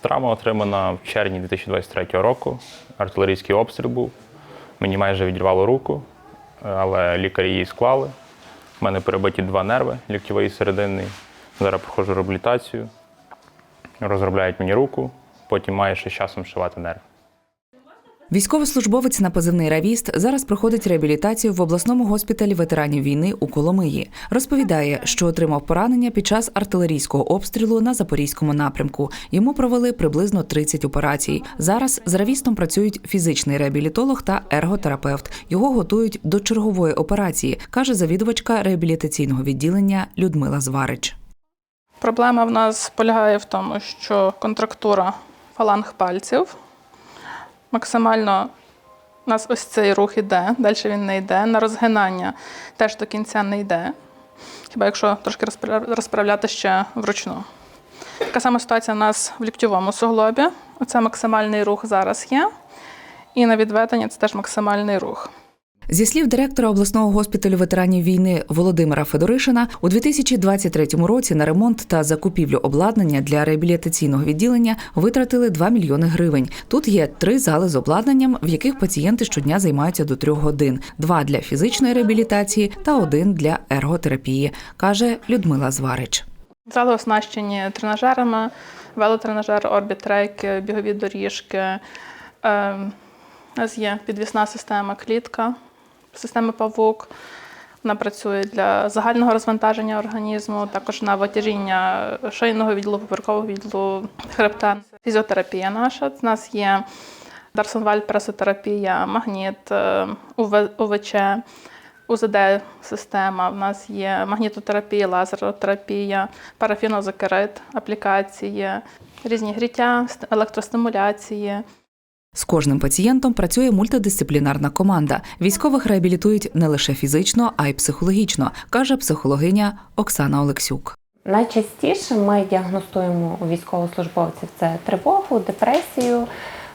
Травма отримана в червні 2023 року. Артилерійський обстріл був. Мені майже відірвало руку, е, але лікарі її склали. У мене перебиті два нерви ліктьовий і серединний. Зараз проходжу реабілітацію. Розробляють мені руку, потім маю ще з часом шивати нерв. Військовослужбовець на позивний Равіст зараз проходить реабілітацію в обласному госпіталі ветеранів війни у Коломиї. Розповідає, що отримав поранення під час артилерійського обстрілу на запорізькому напрямку. Йому провели приблизно 30 операцій. Зараз з Равістом працюють фізичний реабілітолог та ерготерапевт. Його готують до чергової операції, каже завідувачка реабілітаційного відділення Людмила Зварич. Проблема в нас полягає в тому, що контрактура фаланг пальців. Максимально у нас ось цей рух іде, далі він не йде. На розгинання теж до кінця не йде. Хіба якщо трошки розпра- розправляти ще вручну. Така сама ситуація у нас в ліктьовому суглобі. Оце максимальний рух зараз є. І на відведення це теж максимальний рух. Зі слів директора обласного госпіталю ветеранів війни Володимира Федоришина, у 2023 році на ремонт та закупівлю обладнання для реабілітаційного відділення витратили 2 мільйони гривень. Тут є три зали з обладнанням, в яких пацієнти щодня займаються до трьох годин: два для фізичної реабілітації та один для ерготерапії, каже Людмила Зварич. Зали оснащені тренажерами, велотренажер, орбітрейки, бігові доріжки. Е, у нас є підвісна система клітка, система павук. Вона працює для загального розвантаження організму, також на витяжіння шийного відділу, поперекового відділу хребта. Фізіотерапія наша. У нас є Дарсонваль пресотерапія, магніт, е, УВЧ, УЗД-система. У нас є магнітотерапія, лазеротерапія, парафінозокерит, аплікації, різні гріття, електростимуляції. З кожним пацієнтом працює мультидисциплінарна команда. Військових реабілітують не лише фізично, а й психологічно, каже психологиня Оксана Олексюк. Найчастіше ми діагностуємо у військовослужбовців це тривогу, депресію,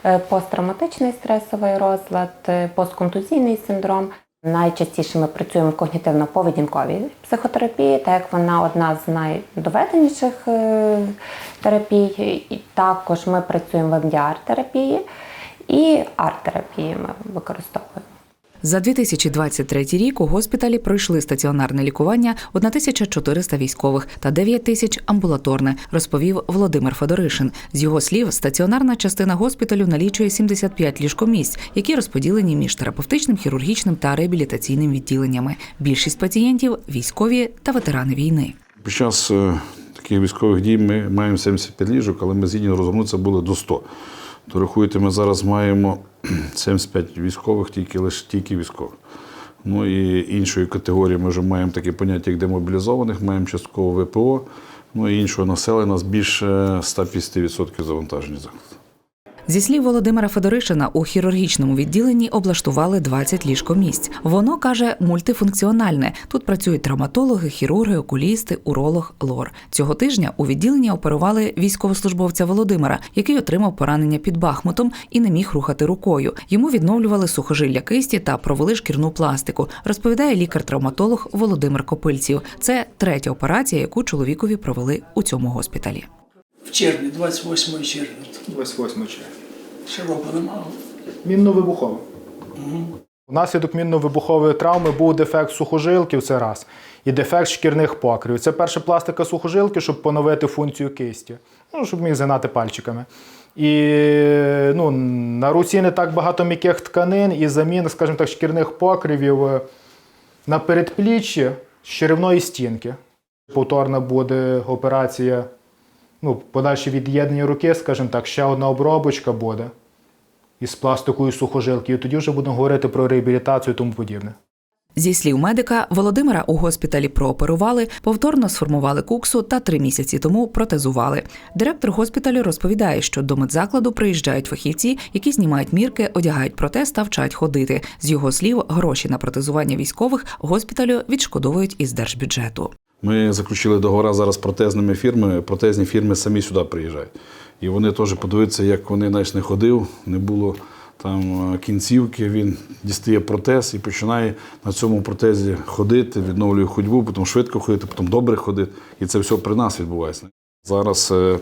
е, посттравматичний стресовий розлад, е, постконтузійний синдром. Найчастіше ми працюємо в когнітивно-поведінковій психотерапії, так як вона одна з найдоведеніших е, терапій. І також ми працюємо в МДР-терапії і арт-терапії ми використовуємо. За 2023 рік у госпіталі пройшли стаціонарне лікування 1400 військових та 9 тисяч амбулаторне, розповів Володимир Федоришин. З його слів, стаціонарна частина госпіталю налічує 75 ліжкомісць, які розподілені між терапевтичним, хірургічним та реабілітаційним відділеннями. Більшість пацієнтів військові та ветерани війни. Під час е, таких військових дій ми маємо 75 ліжок, але ми згідні розгорнутися були до 100. То рахуйте, ми зараз маємо 75 військових, тільки лише тільки військових. Ну і іншої категорії ми вже маємо таке поняття, як демобілізованих, маємо частково ВПО, ну і іншого населення у нас більше 150% завантажені закладу. Зі слів Володимира Федоришина, у хірургічному відділенні облаштували 20 ліжкомісць. Воно каже мультифункціональне. Тут працюють травматологи, хірурги, окулісти, уролог, лор. Цього тижня у відділенні оперували військовослужбовця Володимира, який отримав поранення під Бахмутом і не міг рухати рукою. Йому відновлювали сухожилля кисті та провели шкірну пластику. Розповідає лікар-травматолог Володимир Копильців. Це третя операція, яку чоловікові провели у цьому госпіталі. В червні, 28 червня. 28 червня. Ще року немає. Мінно-вибухове. Внаслідок мінно-вибухової травми був дефект сухожилків, це раз, і дефект шкірних покривів. Це перша пластика сухожилки, щоб поновити функцію кисті, ну, щоб міг згинати пальчиками. І ну, на руці не так багато м'яких тканин і замін, скажімо так, шкірних покривів е, на передпліччі з черевної стінки. Повторна буде операція, ну, подальше від'єднання руки, скажімо так, ще одна обробочка буде із пластикою сухожилки. І тоді вже будемо говорити про реабілітацію і тому подібне. Зі слів медика, Володимира у госпіталі прооперували, повторно сформували куксу та три місяці тому протезували. Директор госпіталю розповідає, що до медзакладу приїжджають фахівці, які знімають мірки, одягають протез та вчать ходити. З його слів, гроші на протезування військових госпіталю відшкодовують із держбюджету. Ми заключили договори зараз з протезними фірмами. Протезні фірми самі сюди приїжджають. І вони теж подивляться, як вони навіть не ходив, не було там е, кінцівки. Він дістає протез і починає на цьому протезі ходити, відновлює ходьбу, потім швидко ходити, потім добре ходити. І це все при нас відбувається. Зараз е,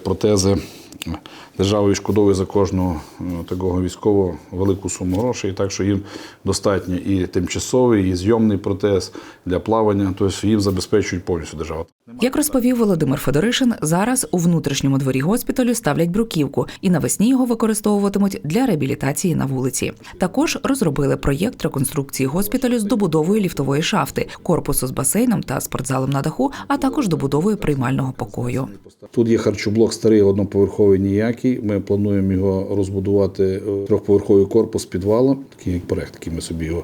протези Держава відшкодовує за кожного е, такого військового велику суму грошей, так що їм достатньо і тимчасовий, і зйомний протез для плавання, тобто їм забезпечують повністю держава. Як розповів Володимир Федоришин, зараз у внутрішньому дворі госпіталю ставлять бруківку, і навесні його використовуватимуть для реабілітації на вулиці. Також розробили проєкт реконструкції госпіталю з добудовою ліфтової шафти, корпусу з басейном та спортзалом на даху, а також добудовою приймального покою. Тут є харчоблок старий, одноповерховий ніякий. Ми плануємо його розбудувати е, трьохповерховий корпус з підвалом, такий як проект, який ми собі його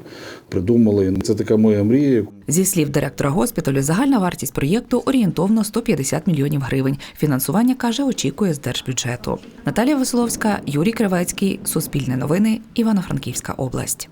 придумали. Це така моя мрія. Зі слів директора госпіталю, загальна вартість проєкту орієнтовно 150 мільйонів гривень. Фінансування каже, очікує з держбюджету. Наталія Веселовська, Юрій Кривецький, Суспільне новини, Івано-Франківська область.